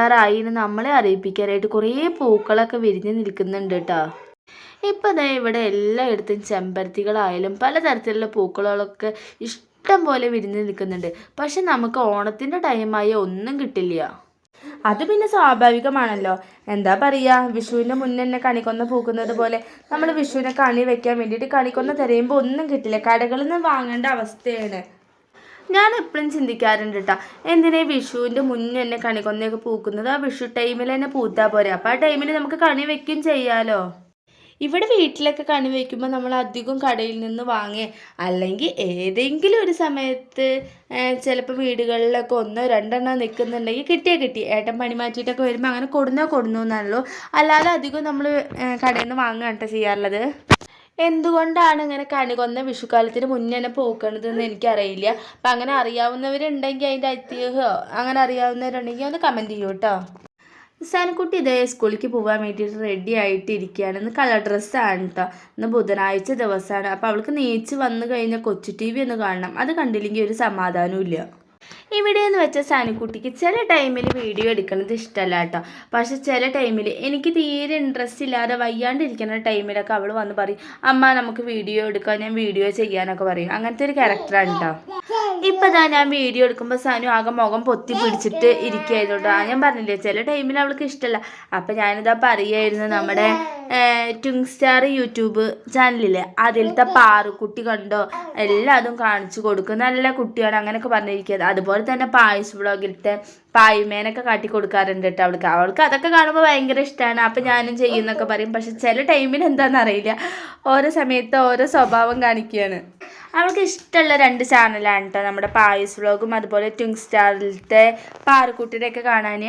വരാറായി എന്ന് നമ്മളെ അറിയിപ്പിക്കാനായിട്ട് കുറേ പൂക്കളൊക്കെ വിരിഞ്ഞ് നിൽക്കുന്നുണ്ട് കേട്ടോ ഇപ്പം ദേ ഇവിടെ എല്ലായിടത്തും ചെമ്പരത്തികളായാലും പലതരത്തിലുള്ള പൂക്കളൊക്കെ ഇഷ്ടം പോലെ വിരിഞ്ഞ് നിൽക്കുന്നുണ്ട്. പക്ഷെ നമുക്ക് ഓണത്തിന്റെ ടൈമായി ഒന്നും കിട്ടില്ല. അത് പിന്നെ സ്വാഭാവികമാണല്ലോ. എന്താ പറയുക വിഷുവിന്റെ മുന്നേ തന്നെ കണിക്കൊന്ന പൂക്കുന്നത് പോലെ നമ്മൾ വിഷുവിനെ കണി വെക്കാൻ വേണ്ടിയിട്ട് കണിക്കൊന്ന തിരയുമ്പോൾ ഒന്നും കിട്ടില്ല. കടകളിൽ നിന്ന് വാങ്ങേണ്ട അവസ്ഥയാണ്. ഞാൻ എപ്പോഴും ചിന്തിക്കാറുണ്ട് കേട്ടോ എന്തിനാ വിഷുവിന്റെ മുന്നേ തന്നെ കണിക്കൊന്നയൊക്കെ പൂക്കുന്നത്? ആ വിഷു ടൈമിൽ തന്നെ പൂത്താൽ പോരെ. അപ്പോൾ ആ ടൈമിൽ നമുക്ക് കണി വെക്കും ചെയ്യാലോ? ഇവിടെ വീട്ടിലൊക്കെ കണി വയ്ക്കുമ്പോൾ നമ്മൾ അധികം കടയിൽ നിന്ന് വാങ്ങേ. അല്ലെങ്കിൽ ഏതെങ്കിലും ഒരു സമയത്ത് ചിലപ്പോൾ വീടുകളിലൊക്കെ ഒന്നോ രണ്ടെണ്ണോ നിൽക്കുന്നുണ്ടെങ്കിൽ കിട്ടിയേ കിട്ടി. ഏട്ടൻ പണി മാറ്റിയിട്ടൊക്കെ വരുമ്പോൾ അങ്ങനെ കൊടുന്നോ കൊടുന്നു എന്നല്ലോ അല്ലാതെ അധികം നമ്മൾ കടയിൽ നിന്ന് വാങ്ങുകയാണ് കേട്ടോ ചെയ്യാറുള്ളത്. എന്തുകൊണ്ടാണ് ഇങ്ങനെ കണി കൊന്ന വിഷുക്കാലത്തിന് മുന്നേ തന്നെ പൂക്കണതെന്ന് എനിക്കറിയില്ല. അപ്പം അങ്ങനെ അറിയാവുന്നവരുണ്ടെങ്കിൽ അതിന്റെ ഐതിഹ്യമോ അങ്ങനെ അറിയാവുന്നവരുണ്ടെങ്കിൽ ഒന്ന് കമന്റ് ചെയ്യൂ കേട്ടോ സാനക്കുട്ടി ഇതേ സ്കൂളിലേക്ക് പോകാൻ വേണ്ടിയിട്ട് റെഡി ആയിട്ട് ഇരിക്കുകയാണ് ഇന്ന് കളർ ഡ്രസ്സാണ് കേട്ടോ ഇന്ന് ബുധനാഴ്ച ദിവസമാണ് അപ്പോൾ അവൾക്ക് നീച്ച് വന്നു കഴിഞ്ഞാൽ കൊച്ചു ടി വി ഒന്ന് കാണണം. അത് കണ്ടില്ലെങ്കിൽ ഒരു സമാധാനവും ഇല്ല. ഇവിടെ എന്ന് വെച്ചാൽ സാനിക്കുട്ടിക്ക് ചില ടൈമിൽ വീഡിയോ എടുക്കുന്നത് ഇഷ്ടമല്ല കേട്ടോ. പക്ഷെ ചില ടൈമിൽ എനിക്ക് തീരെ ഇൻട്രസ്റ്റ് ഇല്ലാതെ വയ്യാണ്ടിരിക്കുന്ന ടൈമിലൊക്കെ അവൾ വന്ന് പറയും അമ്മ നമുക്ക് വീഡിയോ എടുക്കാം ഞാൻ വീഡിയോ ചെയ്യാനൊക്കെ പറയും. അങ്ങനത്തെ ഒരു ക്യാരക്ടറാണ് കേട്ടോ ഇപ്പം ഇതാ ഞാൻ വീഡിയോ എടുക്കുമ്പോൾ സാനു ആകെ മുഖം പൊത്തി പിടിച്ചിട്ട് ഇരിക്കുകയായിരുന്നു കേട്ടോ ഞാൻ പറഞ്ഞില്ലേ ചില ടൈമിൽ അവൾക്ക് ഇഷ്ടമല്ല അപ്പം ഞാനിതാ പറയുമായിരുന്നു നമ്മുടെ ട്വിങ് സ്റ്റാർ യൂട്യൂബ് ചാനലില്ലേ അതിലത്തെ പാറുക്കുട്ടി കണ്ടോ? എല്ലാതും കാണിച്ചു കൊടുക്കും. നല്ല കുട്ടിയാണ് അങ്ങനെയൊക്കെ പറഞ്ഞിരിക്കുന്നത്. അതുപോലെ തന്നെ പായസ് വ്ളോഗിലത്തെ പായ്മേനൊക്കെ കാട്ടി കൊടുക്കാറുണ്ട് കേട്ടോ അവൾക്ക്. അവൾക്ക് അതൊക്കെ കാണുമ്പോൾ ഭയങ്കര ഇഷ്ടമാണ് അപ്പം ഞാനും ചെയ്യുന്നൊക്കെ പറയും. പക്ഷെ ചില ടൈമിൽ എന്താണെന്ന് അറിയില്ല. ഓരോ സമയത്ത് ഓരോ സ്വഭാവം കാണിക്കുകയാണ് അവൾക്ക് ഇഷ്ടമുള്ള രണ്ട് ചാനലാണ് കേട്ടോ നമ്മുടെ പായസ് വ്ളോഗും അതുപോലെ ട്വിങ് സ്റ്റാറിലത്തെ പാറക്കുട്ടിയുടെയൊക്കെ കാണാൻ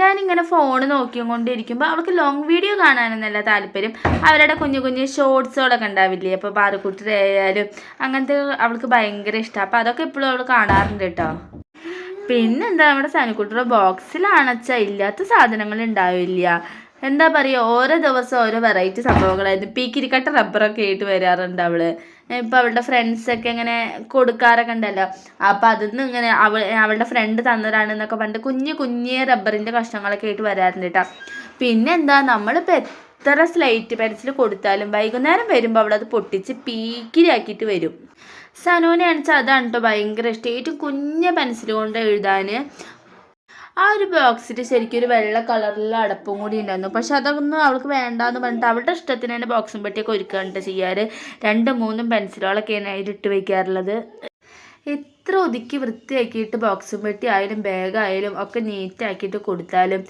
ഞാനിങ്ങനെ ഫോൺ നോക്കിക്കൊണ്ടിരിക്കുമ്പോൾ അവൾക്ക് ലോങ് വീഡിയോ കാണാനെന്നല്ല താല്പര്യം. അവരുടെ കുഞ്ഞു കുഞ്ഞു ഷോർട്സുകളൊക്കെ ഉണ്ടാവില്ലേ? അപ്പോൾ പാറക്കുട്ടിയുടെ ആയാലും അങ്ങനത്തെ അവൾക്ക് ഭയങ്കര ഇഷ്ടമാണ് അപ്പോൾ അതൊക്കെ എപ്പോഴും അവൾ കാണാറുണ്ട് കേട്ടോ. പിന്നെന്താ നമ്മുടെ സനുക്കുട്ടിയുടെ ബോക്സിലാണച്ചാ ഇല്ലാത്ത സാധനങ്ങൾ ഉണ്ടാവില്ല എന്താ പറയുക ഓരോ ദിവസം ഓരോ വെറൈറ്റി സംഭവങ്ങളായിരുന്നു. പീക്കിരിക്കട്ട റബ്ബറൊക്കെ ആയിട്ട് വരാറുണ്ട് അവൾ. ഇപ്പം അവളുടെ ഫ്രണ്ട്സൊക്കെ ഇങ്ങനെ കൊടുക്കാറൊക്കെ ഉണ്ടല്ലോ. അപ്പം അതിന്ന് ഇങ്ങനെ അവൾ അവളുടെ ഫ്രണ്ട് തന്നതാണെന്നൊക്കെ പറഞ്ഞിട്ട് കുഞ്ഞു കുഞ്ഞേ റബ്ബറിന്റെ കഷ്ണങ്ങളൊക്കെ ആയിട്ട് വരാറുണ്ട് കേട്ടോ. പിന്നെ എന്താ നമ്മളിപ്പോൾ എത്ര സ്ലൈറ്റ് പെൻസിൽ കൊടുത്താലും വൈകുന്നേരം വരുമ്പോൾ അവളത് പൊട്ടിച്ച് പീക്കിരിയാക്കിയിട്ട് വരും. സനോനെ അണിച്ചാൽ അതാണ് കേട്ടോ ഭയങ്കര ഇഷ്ടം. ഏറ്റവും കുഞ്ഞ പെൻസിൽ കൊണ്ട് എഴുതാൻ. ആ ഒരു ബോക്സിൽ ശരിക്കും ഒരു വെള്ള കളറിലുള്ള അടപ്പും കൂടി ഉണ്ടായിരുന്നു. പക്ഷെ അതൊന്നും അവൾക്ക് വേണ്ടാന്ന് പറഞ്ഞിട്ട് അവളുടെ ഇഷ്ടത്തിന് തന്നെ ബോക്സും പെട്ടിയൊക്കെ ഒരുക്കാണ്ട് ചെയ്യാറ്. രണ്ടും മൂന്നും പെൻസിലുകളൊക്കെയാണ് അതിലിട്ട് വയ്ക്കാറുള്ളത് എത്ര ഒതുക്കി വൃത്തിയാക്കിയിട്ട് ബോക്സും പെട്ടി ആയാലും ബാഗായാലും ഒക്കെ നീറ്റാക്കിയിട്ട് കൊടുത്താലും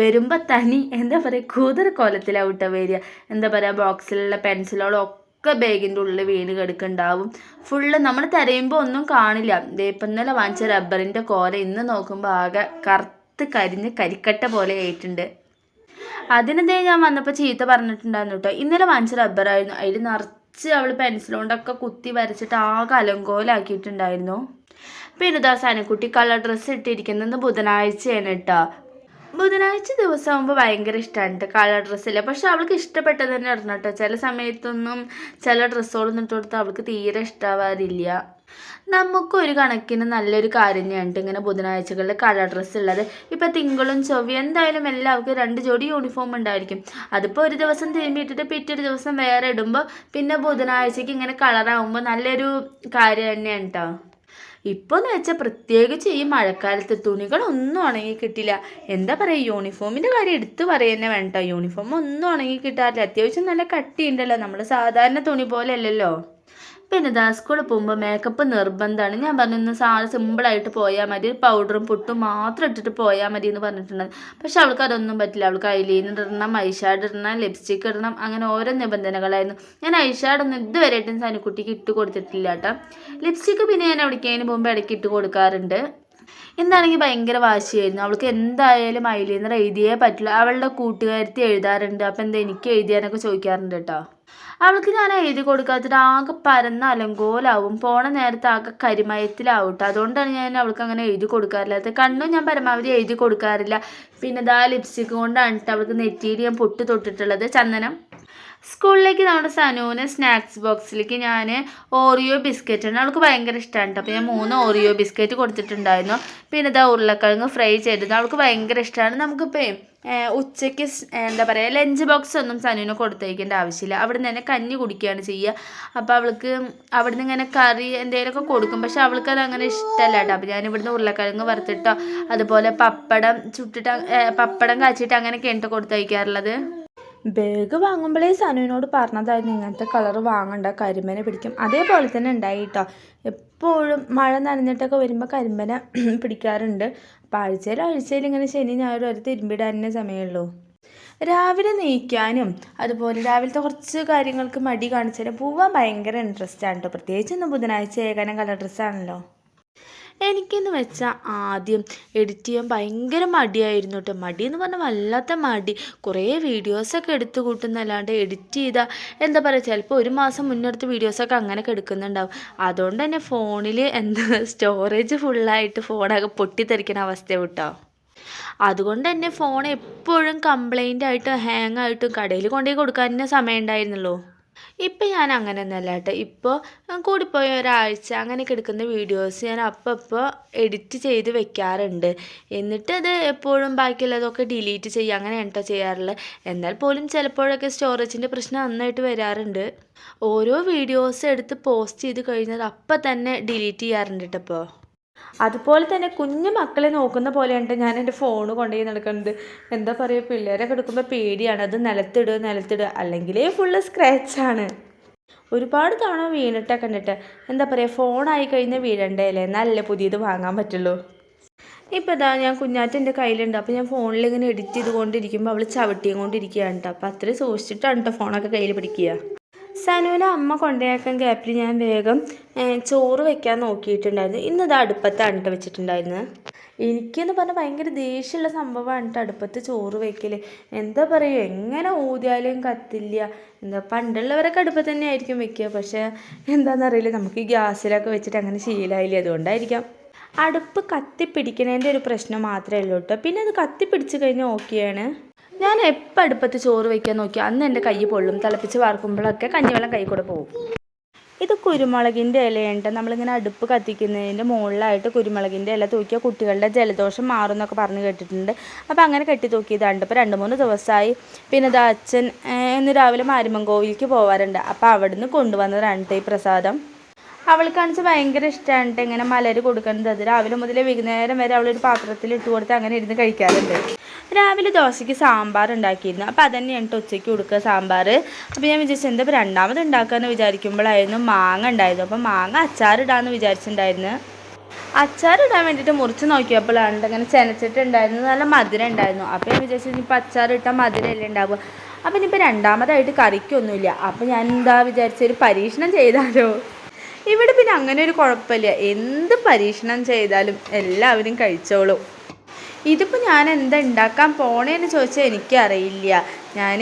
വരുമ്പോൾ തനി എന്താ പറയുക കൂതറ കോലത്തിലാവട്ടെ വരിക. എന്താ പറയുക ബോക്സിലുള്ള പെൻസിലുകളും ഒക്കെ ബാഗിന്റെ ഉള്ളിൽ വീണ് കിടക്കുന്നുണ്ടാവും. ഫുള്ള് നമ്മൾ തിരയുമ്പോൾ ഒന്നും കാണില്ല. ഇപ്പം ഇന്നലെ വാങ്ങിച്ച റബ്ബറിന്റെ കോല ഇന്ന് നോക്കുമ്പോൾ ആകെ കറുത്ത് കരിഞ്ഞ് കരിക്കട്ട പോലെ ആയിട്ടുണ്ട്. അതിനെന്തേ ഞാൻ വന്നപ്പോൾ ചീത്ത പറഞ്ഞിട്ടുണ്ടായിരുന്നു കേട്ടോ. ഇന്നലെ വാങ്ങിച്ച റബ്ബറായിരുന്നു. അതിൽ നിറച്ച് അവൾ പെൻസിൽ കൊണ്ടൊക്കെ കുത്തി വരച്ചിട്ട് ആകെ അലങ്കോലാക്കിയിട്ടുണ്ടായിരുന്നു. പിന്നെ ദാ സനക്കുട്ടി കളർ ഡ്രസ്സ് ഇട്ടിരിക്കുന്നത് ബുധനാഴ്ചയാണ് കേട്ടോ. ബുധനാഴ്ച ദിവസം ആകുമ്പോൾ ഭയങ്കര ഇഷ്ടമാണ് കളർ ഡ്രസ്സില്ല പക്ഷെ അവൾക്ക് ഇഷ്ടപ്പെട്ടത് തന്നെ ഇടണം കേട്ടോ ചില സമയത്തൊന്നും ചില ഡ്രസ്സുകളൊന്നും ഇട്ട് കൊടുത്താൽ അവൾക്ക് തീരെ ഇഷ്ടമാവാറില്ല നമുക്ക് ഒരു കണക്കിന് നല്ലൊരു കാര്യം തന്നെയാണ് ഇങ്ങനെ ബുധനാഴ്ചകളിൽ കളർ ഡ്രസ്സ് ഉള്ളത്. ഇപ്പോൾ തിങ്കളും ചൊവ്വ എന്തായാലും എല്ലാവർക്കും രണ്ട് ജോഡി യൂണിഫോം ഉണ്ടായിരിക്കും. അതിപ്പോൾ ഒരു ദിവസം തിരുമ്പിയിട്ടിട്ട് പിറ്റൊരു ദിവസം വേറെ ഇടുമ്പോൾ പിന്നെ ബുധനാഴ്ചയ്ക്ക് ഇങ്ങനെ കളറാകുമ്പോൾ നല്ലൊരു കാര്യം തന്നെയാണ് കേട്ടോ ഇപ്പോൾ എന്ന് വെച്ചാൽ പ്രത്യേകിച്ച് ഈ മഴക്കാലത്ത് തുണികളൊന്നും ഉണങ്ങി കിട്ടില്ല. എന്താ പറയുക യൂണിഫോമിന്റെ കാര്യം എടുത്തു പറയുന്നേ വേണ്ട. യൂണിഫോം ഒന്നും ഉണങ്ങി കിട്ടാറില്ല. അത്യാവശ്യം നല്ല കട്ടിയുണ്ടല്ലോ. നമ്മൾ സാധാരണ തുണി പോലെ അല്ലല്ലോ പിന്നെ ദാ സ്കൂളിൽ പോകുമ്പോൾ മേക്കപ്പ് നിർബന്ധമാണ് ഞാൻ പറഞ്ഞു ഇന്ന് സാ സിമ്പിളായിട്ട് പോയാൽ മതി. പൗഡറും പുട്ടും മാത്രം ഇട്ടിട്ട് പോയാൽ മതി എന്ന് പറഞ്ഞിട്ടുണ്ട് പക്ഷെ അവൾക്ക് അതൊന്നും പറ്റില്ല. അവൾക്ക് ഐലൈനർ ഇടണം ഐഷാഡ് ഇടണം ലിപ്സ്റ്റിക് ഇടണം അങ്ങനെ ഓരോ നിബന്ധനകളായിരുന്നു. ഞാൻ ഐഷാഡൊന്നും ഇതുവരെയായിട്ടും സനിക്കുട്ടിക്ക് ഇട്ട് കൊടുത്തിട്ടില്ല കേട്ടോ. ലിപ്സ്റ്റിക്ക് പിന്നെ ഞാൻ എവിടേക്കതിന് പോകുമ്പോൾ ഇടയ്ക്ക് ഇട്ട് കൊടുക്കാറുണ്ട്. എന്താണെങ്കിൽ ഭയങ്കര വാശിയായിരുന്നു. അവൾക്ക് എന്തായാലും ഐലൈനർ എഴുതിയേ പറ്റില്ല. അവളുടെ കൂട്ടുകാരത്തി എഴുതാറുണ്ട്. അപ്പം എന്താ എനിക്ക് എഴുതിയാനൊക്കെ ചോദിക്കാറുണ്ട് കേട്ടോ. അവൾക്ക് ഞാൻ എഴുതി കൊടുക്കാത്തിട്ട് ആകെ പരന്ന അലങ്കോലാവും. പോണ നേരത്ത് ആകെ കരിമയത്തിലാവും കേട്ടോ അതുകൊണ്ടാണ് ഞാൻ അവൾക്ക് അങ്ങനെ എഴുതി കൊടുക്കാറില്ലാത്തത്. കണ്ണും ഞാൻ പരമാവധി എഴുതി കൊടുക്കാറില്ല. പിന്നെ ഇതാ ലിപ്സ്റ്റിക് കൊണ്ടാണ് അവൾക്ക് നെറ്റിയിൽ ഞാൻ പൊട്ട് തൊട്ടിട്ടുള്ളത്. ചന്ദനം. സ്കൂളിലേക്ക് നമ്മുടെ സനുവിന് സ്നാക്സ് ബോക്സിലേക്ക് ഞാൻ ഓറിയോ ബിസ്ക്കറ്റ് ആണ്. അവൾക്ക് ഭയങ്കര ഇഷ്ടമാണ് അപ്പോൾ ഞാൻ മൂന്ന് ഓറിയോ ബിസ്ക്കറ്റ് കൊടുത്തിട്ടുണ്ടായിരുന്നു. പിന്നെ ഇതാ ഉരുളക്കിഴങ്ങ് ഫ്രൈ ചെയ്തത് അവൾക്ക് ഭയങ്കര ഇഷ്ടമാണ് നമുക്കിപ്പോൾ ഉച്ചയ്ക്ക് എന്താ പറയുക ലഞ്ച് ബോക്സ് ഒന്നും സനുവിന് കൊടുത്തയക്കേണ്ട ആവശ്യമില്ല. അവിടെ നിന്ന് തന്നെ കഞ്ഞി കുടിക്കുകയാണ് ചെയ്യുക. അപ്പോൾ അവൾക്ക് അവിടെ നിന്ന് ഇങ്ങനെ കറി എന്തെങ്കിലുമൊക്കെ കൊടുക്കും. പക്ഷെ അവൾക്ക് അത് അങ്ങനെ ഇഷ്ടമല്ല കേട്ടോ അപ്പോൾ ഞാൻ ഇവിടുന്ന് ഉരുളക്കിഴങ്ങ് വറുത്തിട്ടോ അതുപോലെ പപ്പടം ചുട്ടിട്ട് പപ്പടം കാച്ചിട്ട് അങ്ങനെയൊക്കെ കേട്ടോ കൊടുത്തയക്കാറുള്ളത് ബാഗ് വാങ്ങുമ്പോഴേ സനുവിനോട് പറഞ്ഞതായിരുന്നു ഇങ്ങനത്തെ കളർ വാങ്ങണ്ട കരിമ്പനെ പിടിക്കും. അതേപോലെ തന്നെ ഉണ്ടായി കേട്ടോ എപ്പോഴും മഴ നനഞ്ഞിട്ടൊക്കെ വരുമ്പോൾ കരിമ്പന പിടിക്കാറുണ്ട്. അപ്പോൾ ആഴ്ചയിൽ ആഴ്ചയിൽ ഇങ്ങനെ ശനി ഞായറും ഒരു തിരുമ്പിടാനേ സമയമുള്ളൂ രാവിലെ നീക്കാനും അതുപോലെ രാവിലത്തെ കുറച്ച് കാര്യങ്ങൾക്ക് മടി കാണിച്ചാലും പോവാൻ ഭയങ്കര ഇൻട്രസ്റ്റ് ആണ് കേട്ടോ പ്രത്യേകിച്ച് ഇന്ന് ബുധനാഴ്ച ഏകാനം കളർ ഡ്രസ്സാണല്ലോ എനിക്കെന്ന് വെച്ചാൽ ആദ്യം എഡിറ്റ് ചെയ്യാൻ ഭയങ്കര മടിയായിരുന്നു കേട്ടോ മടി എന്ന് പറഞ്ഞാൽ വല്ലാത്ത മടി. കുറേ വീഡിയോസൊക്കെ എടുത്ത് കൂട്ടുന്നല്ലാണ്ട് എഡിറ്റ് ചെയ്താൽ എന്താ പറയുക ചിലപ്പോൾ ഒരു മാസം മുന്നെടുത്ത് വീഡിയോസൊക്കെ അങ്ങനെയൊക്കെ എടുക്കുന്നുണ്ടാവും. അതുകൊണ്ട് തന്നെ ഫോണിൽ എന്താ സ്റ്റോറേജ് ഫുള്ളായിട്ട് ഫോണൊക്കെ പൊട്ടിത്തെറിക്കുന്ന അവസ്ഥ കേട്ടോ അതുകൊണ്ട് തന്നെ ഫോൺ എപ്പോഴും കംപ്ലൈന്റ് ആയിട്ടും ഹാങ് ആയിട്ടും കടയിൽ കൊണ്ടുപോയി കൊടുക്കാൻ തന്നെ സമയം ഉണ്ടായിരുന്നുള്ളൂ ഇപ്പം ഞാൻ അങ്ങനെ ഒന്നല്ല കേട്ടോ. ഇപ്പോൾ കൂടിപ്പോയ ഒരാഴ്ച അങ്ങനെയൊക്കെ എടുക്കുന്ന വീഡിയോസ് ഞാൻ അപ്പപ്പോൾ എഡിറ്റ് ചെയ്ത് വെക്കാറുണ്ട്. എന്നിട്ട് അത് എപ്പോഴും ബാക്കിയുള്ളതൊക്കെ ഡിലീറ്റ് ചെയ്യുക അങ്ങനെയാണ് കേട്ടോ ചെയ്യാറുള്ളത്. എന്നാൽ പോലും ചിലപ്പോഴൊക്കെ സ്റ്റോറേജിന്റെ പ്രശ്നം നന്നായിട്ട് വരാറുണ്ട്. ഓരോ വീഡിയോസ് എടുത്ത് പോസ്റ്റ് ചെയ്ത് കഴിഞ്ഞാൽ അപ്പം തന്നെ ഡിലീറ്റ് ചെയ്യാറുണ്ട് കേട്ടോ ഇപ്പോൾ അതുപോലെ തന്നെ കുഞ്ഞു മക്കളെ നോക്കുന്ന പോലെയാണ് ഞാൻ എന്റെ ഫോൺ കൊണ്ടുപോയി നടക്കുന്നത്. എന്താ പറയുക പിള്ളേരൊക്കെ എടുക്കുമ്പോൾ പേടിയാണ്. അത് നിലത്തിടുക നിലത്തിടുക അല്ലെങ്കിലേ ഫുള്ള് സ്ക്രാച്ചാണ് ഒരുപാട് തവണ വീണിട്ടൊക്കെ കണ്ടിട്ട്. എന്താ പറയുക ഫോണായി കഴിഞ്ഞാൽ വീഴണ്ടേ അല്ലേ എന്നാലല്ലേ പുതിയത് വാങ്ങാൻ പറ്റുള്ളൂ. ഇപ്പോൾ ഇതാ ഞാൻ കുഞ്ഞാറ്റ കയ്യിലുണ്ട്. അപ്പോൾ ഞാൻ ഫോണിൽ ഇങ്ങനെ എഡിറ്റ് ചെയ്തുകൊണ്ടിരിക്കുമ്പോൾ അവൾ ചവിട്ടിയും കൊണ്ടിരിക്കുകയാണ് കേട്ടോ അപ്പോൾ അത്രയും സൂക്ഷിച്ചിട്ടാണ് കേട്ടോ ഫോണൊക്കെ കയ്യിൽ പിടിക്കുക. സനുവിനെ അമ്മ കൊണ്ടുപോയാക്കാൻ ഗ്യാപ്പിൽ ഞാൻ വേഗം ചോറ് വെക്കാൻ നോക്കിയിട്ടുണ്ടായിരുന്നു. ഇന്നത് അടുപ്പത്താണ് കേട്ടോ വെച്ചിട്ടുണ്ടായിരുന്നത് എനിക്കെന്ന് പറഞ്ഞാൽ ഭയങ്കര ദേഷ്യമുള്ള സംഭവമാണ് കേട്ടോ അടുപ്പത്ത് ചോറ് വെക്കൽ എന്താ പറയുക എങ്ങനെ ഊതിയാലും കത്തില്ല. എന്താ പണ്ടുള്ളവരൊക്കെ അടുപ്പത്ത് തന്നെ ആയിരിക്കും വെക്കുക പക്ഷേ എന്താണെന്നറിയില്ല നമുക്ക് ഈ ഗ്യാസിലൊക്കെ വെച്ചിട്ട് അങ്ങനെ ശീലമായില്ലേ അതുകൊണ്ടായിരിക്കാം. അടുപ്പ് കത്തിപ്പിടിക്കണേന്റെ ഒരു പ്രശ്നം മാത്രമേ ഉള്ളൂ കേട്ടോ പിന്നെ അത് കത്തിപ്പിടിച്ച് കഴിഞ്ഞാൽ ഓക്കെയാണ് ഞാൻ എപ്പോൾ അടുപ്പത്ത് ചോറ് വയ്ക്കാൻ നോക്കി അന്ന് എന്റെ കൈ പൊള്ളും. തിളപ്പിച്ച് വാർക്കുമ്പോഴൊക്കെ കഞ്ഞിവെള്ളം കൈ കൂടെ പോകും ഇത് കുരുമുളകിന്റെ ഇലയുണ്ട്. നമ്മളിങ്ങനെ അടുപ്പ് കത്തിക്കുന്നതിന്റെ മുകളിലായിട്ട് കുരുമുളകിന്റെ ഇല തൂക്കിയാൽ കുട്ടികളുടെ ജലദോഷം മാറും എന്നൊക്കെ പറഞ്ഞ് കേട്ടിട്ടുണ്ട്. അപ്പോൾ അങ്ങനെ കെട്ടി തൂക്കിയതാണ്ട്. ഇപ്പോൾ രണ്ട് മൂന്ന് ദിവസമായി. പിന്നെ ഇത് അച്ഛൻ ഇന്ന് രാവിലെ മാരിമങ്കോവിലേക്ക് പോവാറുണ്ട്. അപ്പോൾ അവിടുന്ന് കൊണ്ടുവന്നതാണ് ഈ പ്രസാദം. അവൾക്ക് കാണിച്ച് ഭയങ്കര ഇഷ്ടമാണ് ഇങ്ങനെ മലര് കൊടുക്കുന്നത്. അത് രാവിലെ മുതലേ വൈകുന്നേരം വരെ അവളൊരു പാത്രത്തിൽ ഇട്ട് കൊടുത്ത് അങ്ങനെ ഇരുന്ന് കഴിക്കാറുണ്ട്. രാവിലെ ദോശയ്ക്ക് സാമ്പാർ ഉണ്ടാക്കിയിരുന്നു. അപ്പോൾ അതന്നെയാണ് ട്ടോ ഉച്ചയ്ക്ക് കൊടുക്കുക സാമ്പാർ അപ്പോൾ ഞാൻ വിചാരിച്ചു എന്താ രണ്ടാമത് ഉണ്ടാക്കാമെന്ന് വിചാരിക്കുമ്പോഴായിരുന്നു മാങ്ങ ഉണ്ടായിരുന്നു അപ്പോൾ മാങ്ങ അച്ചാറിടാമെന്ന് വിചാരിച്ചിട്ടുണ്ടായിരുന്നു. അച്ചാറിടാൻ വേണ്ടിയിട്ട് മുറിച്ച് നോക്കിയപ്പോഴാണ് ഇങ്ങനെ ചെനച്ചിട്ടുണ്ടായിരുന്നു നല്ല മധുരം ഉണ്ടായിരുന്നു. അപ്പോൾ ഞാൻ വിചാരിച്ചു ഇനിയിപ്പോൾ അച്ചാറിട്ടാൽ മധുരമല്ലേ ഉണ്ടാവുക. അപ്പോൾ ഇനിയിപ്പോൾ രണ്ടാമതായിട്ട് കറിക്കൊന്നുമില്ല. അപ്പോൾ ഞാൻ എന്താ വിചാരിച്ച ഒരു പരീക്ഷണം ചെയ്താലോ? ഇവിടെ പിന്നെ അങ്ങനെ ഒരു കുഴപ്പമില്ല. എന്ത് പരീക്ഷണം ചെയ്താലും എല്ലാവരും കഴിച്ചോളും. ഇതിപ്പോൾ ഞാൻ എന്താ ഉണ്ടാക്കാൻ പോണേന്ന് ചോദിച്ചാൽ എനിക്കറിയില്ല. ഞാൻ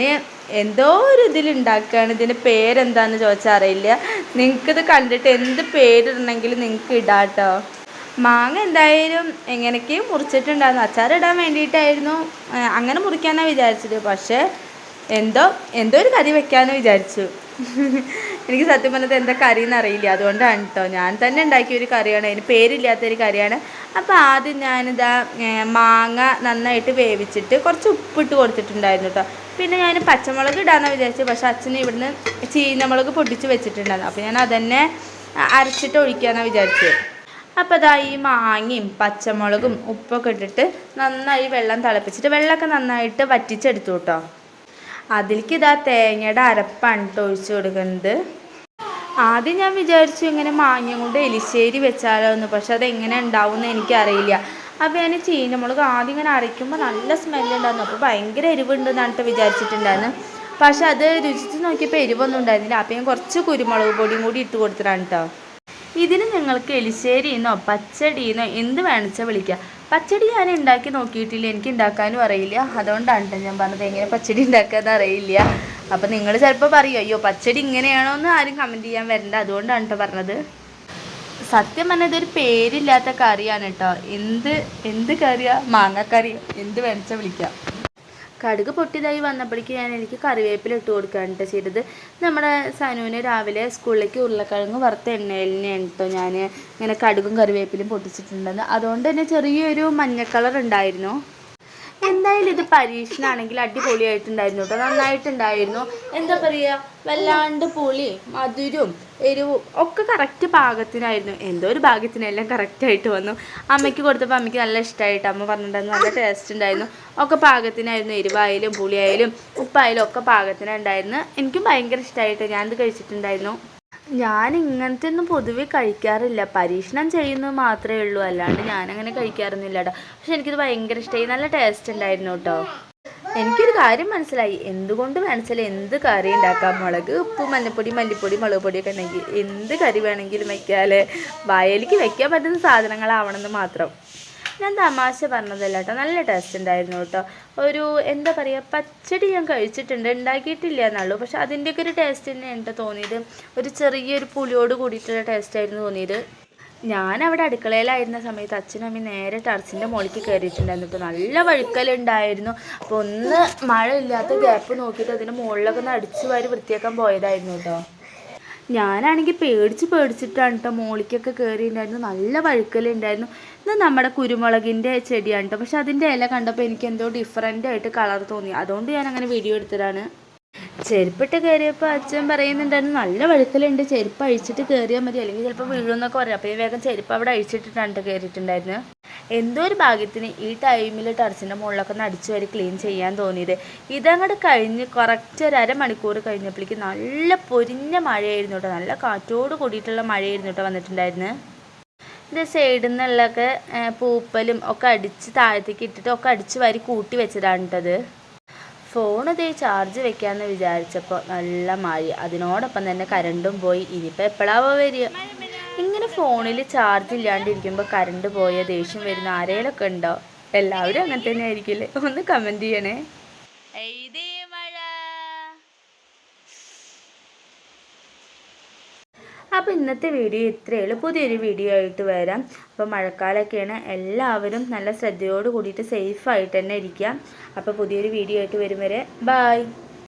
എന്തോ ഒരു ഇതിൽ ഉണ്ടാക്കുകയാണ് ഇതിന്റെ പേരെന്താന്ന് ചോദിച്ചാൽ അറിയില്ല. നിങ്ങൾക്കിത് കണ്ടിട്ട് എന്ത് പേരിടണമെങ്കിലും നിങ്ങൾക്ക് ഇടാട്ടോ. മാങ്ങ എന്തായാലും എങ്ങനെയൊക്കെയും മുറിച്ചിട്ടുണ്ടായിരുന്നു. അച്ചാറിടാൻ വേണ്ടിയിട്ടായിരുന്നു. അങ്ങനെ മുറിക്കാനാണ് വിചാരിച്ചത്. പക്ഷേ എന്തോ എന്തോ ഒരു കറി വെക്കാമെന്ന് വിചാരിച്ചു. എനിക്ക് സത്യം പറഞ്ഞത് എന്താ കറി എന്ന് അറിയില്ല. അതുകൊണ്ടാണ് കേട്ടോ ഞാൻ തന്നെ ഉണ്ടാക്കിയ ഒരു കറിയാണ്. അതിന് പേരില്ലാത്തൊരു കറിയാണ്. അപ്പോൾ ആദ്യം ഞാനിതാ മാങ്ങ നന്നായിട്ട് വേവിച്ചിട്ട് കുറച്ച് ഉപ്പിട്ട് കൊടുത്തിട്ടുണ്ടായിരുന്നു കേട്ടോ പിന്നെ ഞാൻ പച്ചമുളക് ഇടാമെന്ന് വിചാരിച്ചു. പക്ഷേ അച്ഛന് ഇവിടുന്ന് ചീനമുളക് പൊടിച്ച് വെച്ചിട്ടുണ്ടായിരുന്നു. അപ്പോൾ ഞാൻ അതന്നെ അരച്ചിട്ട് ഒഴിക്കാമെന്നാണ് വിചാരിച്ചത് അപ്പോൾ അതാ ഈ മാങ്ങയും പച്ചമുളകും ഉപ്പൊക്കെ ഇട്ടിട്ട് നന്നായി വെള്ളം തിളപ്പിച്ചിട്ട് വെള്ളമൊക്കെ നന്നായിട്ട് വറ്റിച്ചെടുത്തു കേട്ടോ അതിലേക്ക് ഇതാ തേങ്ങയുടെ അരപ്പാണ് കേട്ടോ ഒഴിച്ചു കൊടുക്കുന്നത്. ആദ്യം ഞാൻ വിചാരിച്ചു ഇങ്ങനെ മാങ്ങ കൊണ്ട് എലിശ്ശേരി വെച്ചാലോ എന്ന് പക്ഷെ അതെങ്ങനെ ഉണ്ടാവും എന്ന് എനിക്കറിയില്ല. അപ്പോൾ ഞാൻ ചീനമുളക് ആദ്യം ഇങ്ങനെ അരയ്ക്കുമ്പോൾ നല്ല സ്മെല്ലുണ്ടായിരുന്നു. അപ്പോൾ ഭയങ്കര എരിവുണ്ടെന്നാണ് കേട്ടോ വിചാരിച്ചിട്ടുണ്ടായിരുന്നു. പക്ഷെ അത് രുചിച്ച് നോക്കിയപ്പോൾ എരിവൊന്നും ഉണ്ടായിരുന്നില്ല. അപ്പോൾ ഞാൻ കുറച്ച് കുരുമുളക് പൊടിയും കൂടി ഇട്ട് കൊടുത്തിട്ടാണ് കേട്ടോ ഇതിന് നിങ്ങൾക്ക് എലിശ്ശേരിന്നോ പച്ചടിന്നോ എന്ത് വേണിച്ചാൽ വിളിക്കാം. പച്ചടി ഞാൻ ഉണ്ടാക്കി നോക്കിയിട്ടില്ല. എനിക്ക് ഉണ്ടാക്കാനും അറിയില്ല. അതുകൊണ്ടാണ് ഞാൻ പറഞ്ഞത്. എങ്ങനെ പച്ചടി ഉണ്ടാക്കാന്ന് അറിയില്ല. അപ്പം നിങ്ങൾ ചിലപ്പോൾ പറയും അയ്യോ പച്ചടി ഇങ്ങനെയാണോ എന്ന് ആരും കമന്റ് ചെയ്യാൻ വരണ്ട. അതുകൊണ്ടാണ് കേട്ടോ പറഞ്ഞത്. സത്യം പറഞ്ഞാൽ ഇതൊരു പേരില്ലാത്ത കറിയാണ് കേട്ടോ എന്ത് എന്ത് കറിയാ? മാങ്ങക്കറി എന്ത് വേണിച്ചാൽ വിളിക്കാം. കടുക് പൊട്ടിയതായി വന്നപ്പോഴേക്ക് ഞാൻ എനിക്ക് കറിവേപ്പില ഇട്ട് കൊടുക്കുകയാണ് കേട്ടോ ചെയ്തത്. നമ്മുടെ സനുവിന് രാവിലെ സ്കൂളിലേക്ക് ഉരുളക്കിഴങ്ങ് വറുത്ത എണ്ണയിൽ കേട്ടോ ഞാൻ ഇങ്ങനെ കടുകും കറിവേപ്പിലും പൊട്ടിച്ചിട്ടുണ്ടെന്ന്. അതുകൊണ്ട് തന്നെ ചെറിയൊരു മഞ്ഞ കളർ ഉണ്ടായിരുന്നു. എന്തായാലും ഇത് പരീക്ഷണാണെങ്കിൽ അടിപൊളിയായിട്ടുണ്ടായിരുന്നു കേട്ടോ നന്നായിട്ടുണ്ടായിരുന്നു. എന്താ പറയുക വല്ലാണ്ട് പുളി മധുരവും എരിവും ഒക്കെ കറക്റ്റ് പാകത്തിനായിരുന്നു. എന്തോ ഒരു ഭാഗ്യത്തിനെല്ലാം കറക്റ്റായിട്ട് വന്നു. അമ്മയ്ക്ക് കൊടുത്തപ്പോൾ അമ്മയ്ക്ക് നല്ല ഇഷ്ടമായിട്ട് അമ്മ പറഞ്ഞിട്ടുണ്ടായിരുന്നു. നല്ല ടേസ്റ്റ് ഉണ്ടായിരുന്നു. ഒക്കെ പാകത്തിനായിരുന്നു. എരിവായാലും പുളിയായാലും ഉപ്പായാലും ഒക്കെ പാകത്തിനുണ്ടായിരുന്നു എനിക്കും ഭയങ്കര ഇഷ്ടമായിട്ട് ഞാനിത് കഴിച്ചിട്ടുണ്ടായിരുന്നു. ഞാൻ ഇങ്ങനത്തെ ഒന്നും പൊതുവെ കഴിക്കാറില്ല. പരീക്ഷണം ചെയ്യുന്നത് മാത്രമേ ഉള്ളൂ. അല്ലാണ്ട് ഞാനങ്ങനെ കഴിക്കാറൊന്നുമില്ല കേട്ടോ പക്ഷെ എനിക്കിത് ഭയങ്കര ഇഷ്ടമായി നല്ല ടേസ്റ്റ് ഉണ്ടായിരുന്നു കേട്ടോ എനിക്കൊരു കാര്യം മനസ്സിലായി. എന്തുകൊണ്ട് മനസ്സിലായി എന്ത് കറി ഉണ്ടാക്കാം? മുളക് ഉപ്പ് മഞ്ഞപ്പൊടി മല്ലിപ്പൊടി മുളക് പൊടിയൊക്കെ ഉണ്ടെങ്കിൽ എന്ത് കറി വേണമെങ്കിലും വയ്ക്കാൽ വയലിക്ക് വെക്കാൻ പറ്റുന്ന സാധനങ്ങളാവണമെന്ന് മാത്രം. ഞാൻ തമാശ പറഞ്ഞതല്ല കേട്ടോ നല്ല ടേസ്റ്റ് ഉണ്ടായിരുന്നു കേട്ടോ ഒരു എന്താ പറയുക പച്ചടി ഞാൻ കഴിച്ചിട്ടുണ്ട്. ഉണ്ടാക്കിയിട്ടില്ല എന്നുള്ളൂ പക്ഷെ അതിന്റെയൊക്കെ ഒരു ടേസ്റ്റ് തന്നെയാണ് കേട്ടോ തോന്നിയത് ഒരു ചെറിയൊരു പുളിയോട് കൂടിയിട്ടുള്ള ടേസ്റ്റ് ആയിരുന്നു തോന്നിയത്. ഞാൻ അവിടെ അടുക്കളയിലായിരുന്ന സമയത്ത് അച്ഛനും അമ്മയും നേരെ ടർച്ചിന്റെ മുകളിലേക്ക് കയറിയിട്ടുണ്ടായിരുന്നു കേട്ടോ നല്ല വഴുക്കലുണ്ടായിരുന്നു അപ്പോൾ ഒന്ന് മഴ ഇല്ലാത്ത ഗ്യാപ്പ് നോക്കിയിട്ട് അതിന്റെ മുകളിലൊക്കെ ഒന്ന് അടിച്ചു വാരി വൃത്തിയാക്കാൻ പോയതായിരുന്നു കേട്ടോ ഞാനാണെങ്കിൽ പേടിച്ച് പേടിച്ചിട്ടാണ് കേട്ടോ മോളിക്കൊക്കെ കയറിയിട്ടുണ്ടായിരുന്നു നല്ല വഴുക്കലുണ്ടായിരുന്നു. ഇത് നമ്മുടെ കുരുമുളകിന്റെ ചെടിയാണ് കേട്ടോ പക്ഷെ അതിന്റെ ഇല കണ്ടപ്പോൾ എനിക്ക് എന്തോ ഡിഫറെന്റ് ആയിട്ട് കളർ തോന്നി. അതുകൊണ്ട് ഞാൻ അങ്ങനെ വീഡിയോ എടുത്തതാണ്. ചെരുപ്പിട്ട് കയറിയപ്പോൾ അച്ഛൻ പറയുന്നുണ്ടായിരുന്നു നല്ല വഴുക്കലുണ്ട്. ചെരുപ്പ് അഴിച്ചിട്ട് കയറിയാൽ മതി. അല്ലെങ്കിൽ ചിലപ്പോൾ വീഴുമെന്നൊക്കെ പറയാം അപ്പോൾ ഈ വേഗം ചെരുപ്പ് അവിടെ അഴിച്ചിട്ടിട്ടാണ് കയറിയിട്ടുണ്ടായിരുന്നത് എന്തോ ഒരു ഭാഗ്യത്തിന് ഈ ടൈമിൽ ടെറസിന്റെ മുകളിലൊക്കെ ഒന്ന് അടിച്ചു വരി ക്ലീൻ ചെയ്യാൻ തോന്നിയത്. ഇതങ്ങോട്ട് കഴിഞ്ഞ് കറക്റ്റ് ഒരു അരമണിക്കൂർ കഴിഞ്ഞപ്പോഴേക്ക് നല്ല പൊരിഞ്ഞ മഴയായിരുന്നു കേട്ടോ നല്ല കാറ്റോട് കൂടിയിട്ടുള്ള മഴയായിരുന്നു കേട്ടോ വന്നിട്ടുണ്ടായിരുന്നു. ഇത് സൈഡിൽ നിന്നുള്ളൊക്കെ പൂപ്പലും ഒക്കെ അടിച്ച് താഴത്തേക്ക് ഇട്ടിട്ട് ഒക്കെ അടിച്ച് വരി കൂട്ടി വെച്ചതാണ് കേട്ടത് ഫോൺ ഇതേ ചാർജ് വെക്കാമെന്ന് വിചാരിച്ചപ്പോൾ നല്ല മഴ. അതിനോടൊപ്പം തന്നെ കരണ്ടും പോയി. ഇനിയിപ്പോൾ എപ്പോഴാവോ വരിക. ഇങ്ങനെ ഫോണിൽ ചാർജ് ഇല്ലാണ്ടിരിക്കുമ്പോൾ കറണ്ട് പോയ ദേഷ്യം വരുന്ന ആരേലൊക്കെ ഉണ്ടോ? എല്ലാവരും അങ്ങനെ തന്നെ ആയിരിക്കില്ലേ ഒന്ന് കമന്റ് ചെയ്യണേ. അപ്പോൾ ഇന്നത്തെ വീഡിയോ ഇത്രയേ ഉള്ളൂ. പുതിയൊരു വീഡിയോ ആയിട്ട് വരാം. അപ്പോൾ മഴക്കാലമൊക്കെയാണ് എല്ലാവരും നല്ല ശ്രദ്ധയോട് കൂടിയിട്ട് സേഫായിട്ട് തന്നെ ഇരിക്കുക. അപ്പോൾ പുതിയൊരു വീഡിയോ ആയിട്ട് വരും വരെ. ബായ്